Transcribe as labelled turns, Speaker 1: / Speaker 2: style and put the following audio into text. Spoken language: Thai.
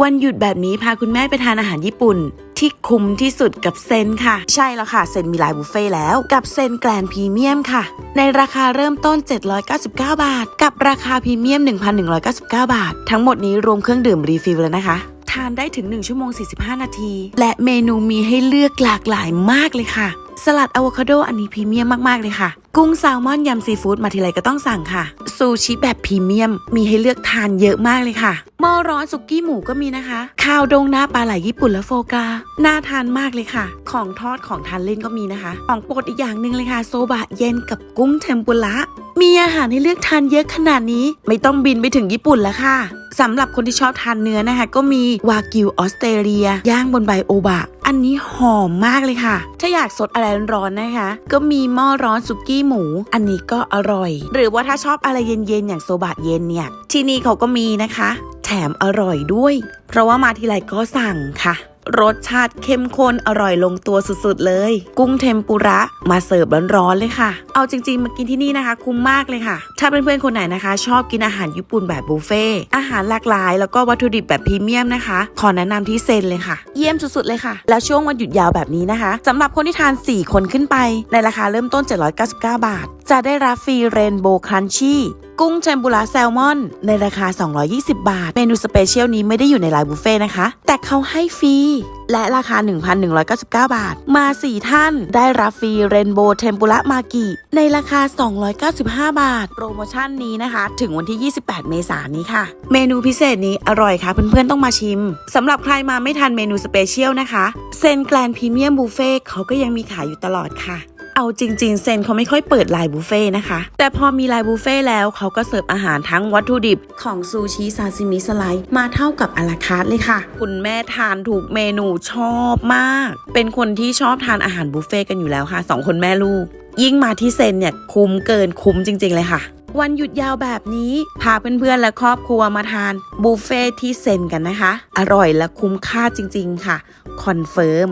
Speaker 1: วันหยุดแบบนี้พาคุณแม่ไปทานอาหารญี่ปุ่น ที่คุ้มที่สุดกับเซนค่ะ ใช่แล้วค่ะ เซนมีไลน์บุฟเฟ่ต์แล้ว กับเซนแกลนพรีเมียมค่ะ ในราคาเริ่มต้น 799 บาท กับราคาพรีเมียม 1,199 บาท ทั้งหมดนี้รวมเครื่องดื่มรีฟิลแล้วนะคะทานได้ถึง 1 ชั่วโมง 45 นาที และเมนูมีให้เลือกหลากหลายมากเลยค่ะ สลัดอะโวคาโดอันนี้พรีเมียมมาก ๆ เลยค่ะ กุ้งแซลมอนยำซีฟู้ดมาทีไรก็ต้องสั่งค่ะ ซูชิแบบพรีเมียม มีให้เลือกทานเยอะมากเลยค่ะหม้อร้อนสุกี้หมูก็มีนะคะ ข้าวดงหน้าปลาไหลญี่ปุ่นและโฟกาน่าทานมากเลยค่ะ ของทอดของทานเล่นก็มีนะคะ ของโปรดอีกอย่างหนึ่งเลยค่ะ โซบะเย็นกับกุ้งเทมปุระ มีอาหารให้เลือกทานเยอะขนาดนี้ ไม่ต้องบินไปถึงญี่ปุ่นแล้วค่ะสำหรับคนที่ชอบทานเนื้อนะคะ ก็มีวากิวออสเตรเลีย ย่างบนใบโอบะ อันนี้หอมมากเลยค่ะ ถ้าอยากสดอะไรร้อนๆนะคะ ก็มีหม้อร้อนสุกี้หมู อันนี้ก็อร่อย หรือว่าถ้าชอบอะไรเย็นๆ อย่างโซบะเย็นเนี่ย ที่นี่เขาก็มีนะคะ แถมอร่อยด้วย เพราะว่ามาทีไรก็สั่งค่ะ รสชาติเข้มข้นอร่อยลงตัวสุดๆเลย กุ้งเทมปุระมาเสิร์ฟร้อนๆเลยค่ะ เอาจริงๆ มากินที่นี่นะคะ คุ้มมากเลยค่ะ ถ้าเพื่อนๆคนไหนนะคะ ชอบกินอาหารญี่ปุ่นแบบบุฟเฟ่อาหารหลากหลาย แล้วก็วัตถุดิบแบบพรีเมียมนะคะ ขอแนะนำที่เซนเลยค่ะ เยี่ยมสุดๆเลยค่ะ แล้วช่วงวันหยุดยาวแบบนี้นะคะสำหรับคนที่ทาน 4 คนขึ้นไป ในราคาเริ่มต้น 799 บาทจะได้รับฟรีเรนโบว์ครันชี่กุ้งเทมปุระแซลมอน ในราคา 220 บาท เมนูสเปเชียลนี้ไม่ได้อยู่ในไลน์บุฟเฟ่นะคะ แต่เขาให้ฟรี และราคา 1,199 บาท มา 4 ท่าน ได้รับฟรีเรนโบว์เทมปุระมากิในราคา 295 บาท โปรโมชั่นนี้นะคะ ถึงวันที่ 28 เมษายนนี้ค่ะ เมนูพิเศษนี้อร่อยค่ะ เพื่อนๆ ต้องมาชิมสำหรับใครมาไม่ทันเมนูสเปเชียลนะคะเซนแกลนพรีเมียมบุฟเฟ่เขาก็ยังมีขายอยู่ตลอดค่ะ เอาจริง ๆ เซนเขาไม่ค่อยเปิดไลน์บุฟเฟ่นะคะ แต่พอมีไลน์บุฟเฟ่แล้วเขาก็เสิร์ฟอาหารทั้งวัตถุดิบของซูชิซาซิมิสไลด์มาเท่ากับอาราคาร์ทเลยค่ะ คุณแม่ทานถูกเมนูชอบมาก เป็นคนที่ชอบทานอาหารบุฟเฟ่กันอยู่แล้วค่ะสองคนแม่ลูก ยิ่งมาที่เซนเนี่ยคุ้มเกินคุ้มจริง ๆ เลยค่ะวันหยุดยาวแบบนี้ พาเพื่อนๆและครอบครัวมาทานบุฟเฟ่ที่เซนกันนะคะ อร่อยและคุ้มค่าจริงๆค่ะ คอนเฟิร์ม